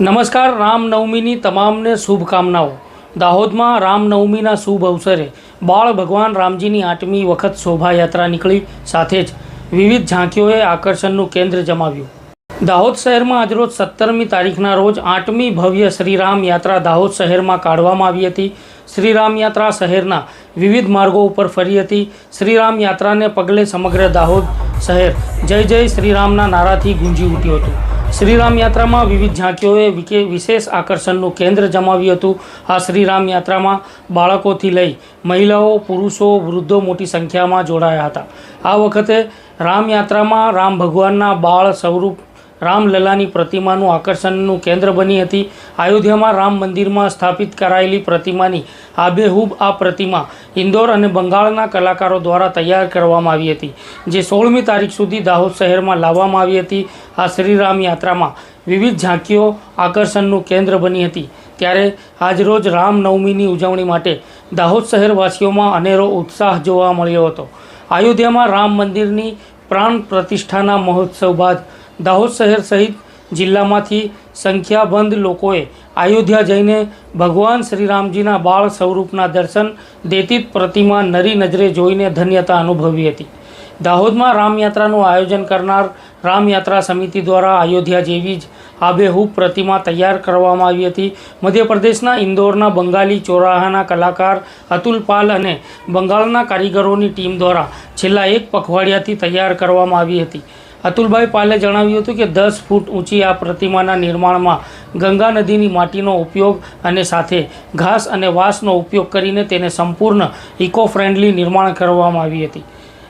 નમસ્કાર, રામનવમીની તમામને શુભકામનાઓ. દાહોદમાં રામનવમીના શુભ અવસરે બાળ ભગવાન રામજીની આઠમી વખત શોભાયાત્રા નીકળી, સાથે જ વિવિધ ઝાંકીઓએ આકર્ષણનું કેન્દ્ર જમાવ્યું. દાહોદ શહેરમાં આજરોજ સત્તરમી તારીખના રોજ આઠમી ભવ્ય શ્રીરામ યાત્રા દાહોદ શહેરમાં કાઢવામાં આવી હતી. શ્રીરામ યાત્રા શહેરના વિવિધ માર્ગો ઉપર ફરી હતી. શ્રીરામ યાત્રાને પગલે સમગ્ર દાહોદ શહેર જય જય શ્રીરામના નારાથી ગુંજી ઉઠ્યું હતું. શ્રીરામ યાત્રામાં વિવિધ ઝાંકીઓએ વિશેષ આકર્ષણનું કેન્દ્ર જમાવ્યું હતું. આ શ્રીરામ યાત્રામાં બાળકોથી લઈ મહિલાઓ, પુરુષો, વૃદ્ધો મોટી સંખ્યામાં જોડાયા હતા. આ વખતે રામ યાત્રામાં રામ ભગવાનના બાળ સ્વરૂપ રામલલાની પ્રતિમાનું આકર્ષણનું કેન્દ્ર બની હતી. અયોધ્યામાં રામ મંદિરમાં સ્થાપિત કરાયેલી પ્રતિમાની આબેહૂબ આ પ્રતિમા ઇન્દોર અને બંગાળના કલાકારો દ્વારા તૈયાર કરવામાં આવી હતી, જે સોળમી તારીખ સુધી દાહોદ શહેરમાં લાવવામાં આવી હતી. આ શ્રીરામ યાત્રામાં વિવિધ ઝાંકીઓ આકર્ષણનું કેન્દ્ર બની હતી. ત્યારે આજરોજ રામનવમીની ઉજવણી માટે દાહોદ શહેરવાસીઓમાં અનેરો ઉત્સાહ જોવા મળ્યો હતો. અયોધ્યામાં રામ મંદિરની પ્રાણ પ્રતિષ્ઠાના મહોત્સવ બાદ દાહોદ શહેર સહિત જિલ્લામાંથી સંખ્યાબંધ લોકોએ અયોધ્યા જઈને ભગવાન શ્રીરામજીના બાળ સ્વરૂપના દર્શન દેતી પ્રતિમા નરી નજરે જોઈને ધન્યતા અનુભવી હતી. દાહોદમાં રામયાત્રાનું આયોજન કરનાર રામયાત્રા સમિતિ દ્વારા અયોધ્યા જેવી જ આબેહૂબ પ્રતિમા તૈયાર કરવામાં આવી હતી. મધ્યપ્રદેશના ઇન્દોરના બંગાળી ચોરાહાના કલાકાર અતુલ પાલ અને બંગાળના કારીગરોની ટીમ દ્વારા છેલ્લા એક પખવાડિયાથી તૈયાર કરવામાં આવી હતી. અતુલભાઈ પાલે જણાવ્યું હતું કે દસ ફૂટ ઊંચી આ પ્રતિમાના નિર્માણમાં ગંગા નદીની માટીનો ઉપયોગ અને સાથે ઘાસ અને વાંસનો ઉપયોગ કરીને તેને સંપૂર્ણ ઇકો ફ્રેન્ડલી નિર્માણ કરવામાં આવી હતી.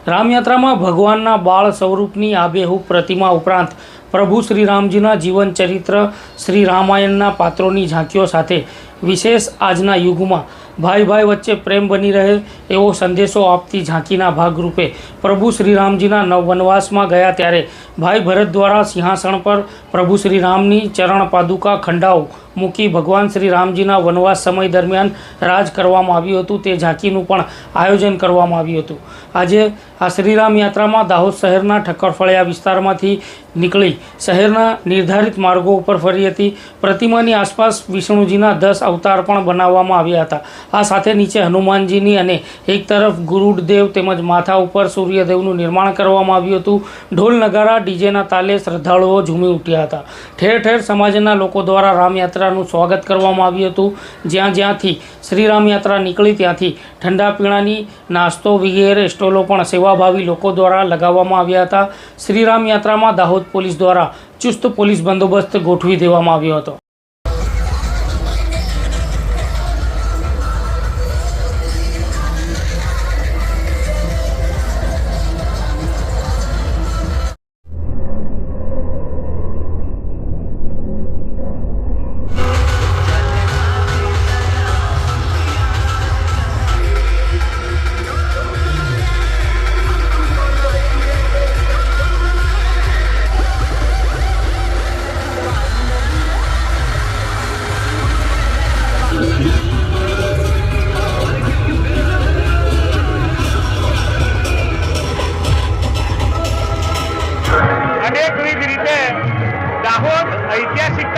રામયાત્રામાં ભગવાનના બાળ સ્વરૂપની આબેહૂબ પ્રતિમા ઉપરાંત પ્રભુ શ્રીરામજીના જીવન ચરિત્ર શ્રી રામાયણના પાત્રોની ઝાંકીઓ સાથે. વિશેષ આજના યુગમાં ભાઈ ભાઈ વચ્ચે પ્રેમ બની રહે એવો સંદેશો આપતી ઝાંકીના ભાગરૂપે પ્રભુ શ્રીરામજીના નવ વનવાસમાં ગયા ત્યારે ભાઈ ભરત દ્વારા સિંહાસન પર પ્રભુ શ્રીરામની ચરણ પાદુકા ખંડાઓ મૂકી ભગવાન શ્રી રામજીના વનવાસ સમય દરમિયાન રાજ કરવામાં આવ્યું હતું. તે ઝાંકીનું પણ આયોજન કરવામાં આવ્યું હતું. આજે આ શ્રીરામ યાત્રામાં દાહોદ શહેરના ઠક્કરફળિયા વિસ્તારમાંથી નીકળી. શહેરના નિર્ધારિત માર્ગો ઉપર ફરી હતી. પ્રતિમાની આસપાસ વિષ્ણુજીના દસ અવતાર પણ બનાવવામાં આવ્યા હતા. આ સાથે નીચે હનુમાનજીની અને એક તરફ ગુરુડદેવ તેમજ માથા ઉપર સૂર્યદેવનું નિર્માણ કરવામાં આવ્યું હતું. ઢોલ નગારા, ડીજેના તાલે શ્રદ્ધાળુઓ ઝૂમી ઉઠ્યા હતા. ઠેર ઠેર સમાજના લોકો દ્વારા રામયાત્રાનું સ્વાગત કરવામાં આવ્યું હતું. જ્યાં જ્યાંથી શ્રીરામ યાત્રા નીકળી ત્યાંથી ઠંડા પીણાની નાસ્તો વગેરે સ્ટોલો પણ સેવાભાવી લોકો દ્વારા લગાવવામાં આવ્યા હતા. શ્રીરામ યાત્રામાં દાહોદ પોલીસ દ્વારા ચુસ્ત પોલીસ બંદોબસ્ત ગોઠવી દેવામાં આવ્યો હતો.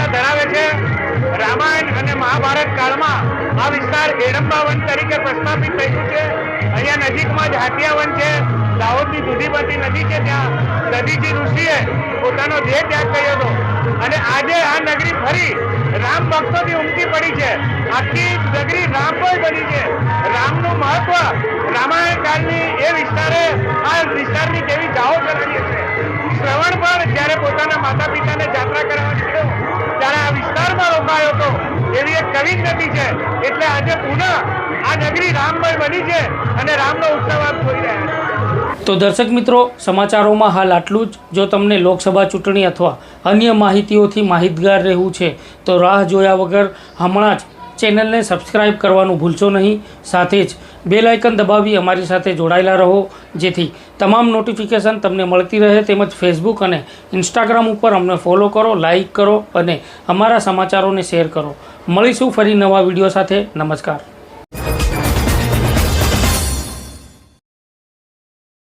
ઐતિહાસિકતા ધરાવે છે. રામાયણ અને મહાભારત કાળમાં આ વિસ્તાર એરંબા વન તરીકે પ્રસ્થાપિત થયું છે. અહીંયા નજીકમાં જ હાટિયા છે. દાહોદની દુધીપતિ નદી છે ત્યાં. દધીજી ઋષિએ પોતાનો દેહ ત્યાગ કર્યો હતો. અને આજે આ નગરી ફરી રામ ભક્તોથી ઉમટી પડી છે. આખી નગરી રામમય બની છે. રામનું મહત્વ રામાયણ કાળની એ વિસ્તારે, આ વિસ્તારની કેવી ગાઓ કરાવી છે. શ્રવણ પણ જ્યારે પોતાના માતા પિતાને જાત્રા કરવા નીકળ્યો વિસ્તારમાં રોકાયો હતો. એવી એક કવિ નદી છે, એટલે આજે પુનઃ આ નગરી રામમય બની છે અને રામનો ઉત્સવ આપ જોઈ રહ્યા છે. તો દર્શક મિત્રો, સમાચારોમાં હાલ આટલું જ. જો તમને લોકસભા ચૂંટણી અથવા અન્ય માહિતીઓથી માહિતગાર રહેવું છે, તો રાહ જોયા વગર હમણાં જ ચેનલને સબસ્ક્રાઇબ કરવાનું ભૂલશો નહીં. સાથે જ બેલ દબાવી અમારી સાથે જોડાયેલા રહો. જેથી તમામ નોટિફિકેશન તમને મળતી રહે તેમજ ફેસબુક અને ઇન્સ્ટાગ્રામ ઉપર અમને ફોલો કરો લાઈક કરો અને અમારા સમાચારોને શેર કરો. મળીશું ફરી નવા વીડિયો સાથે. નમસ્કાર.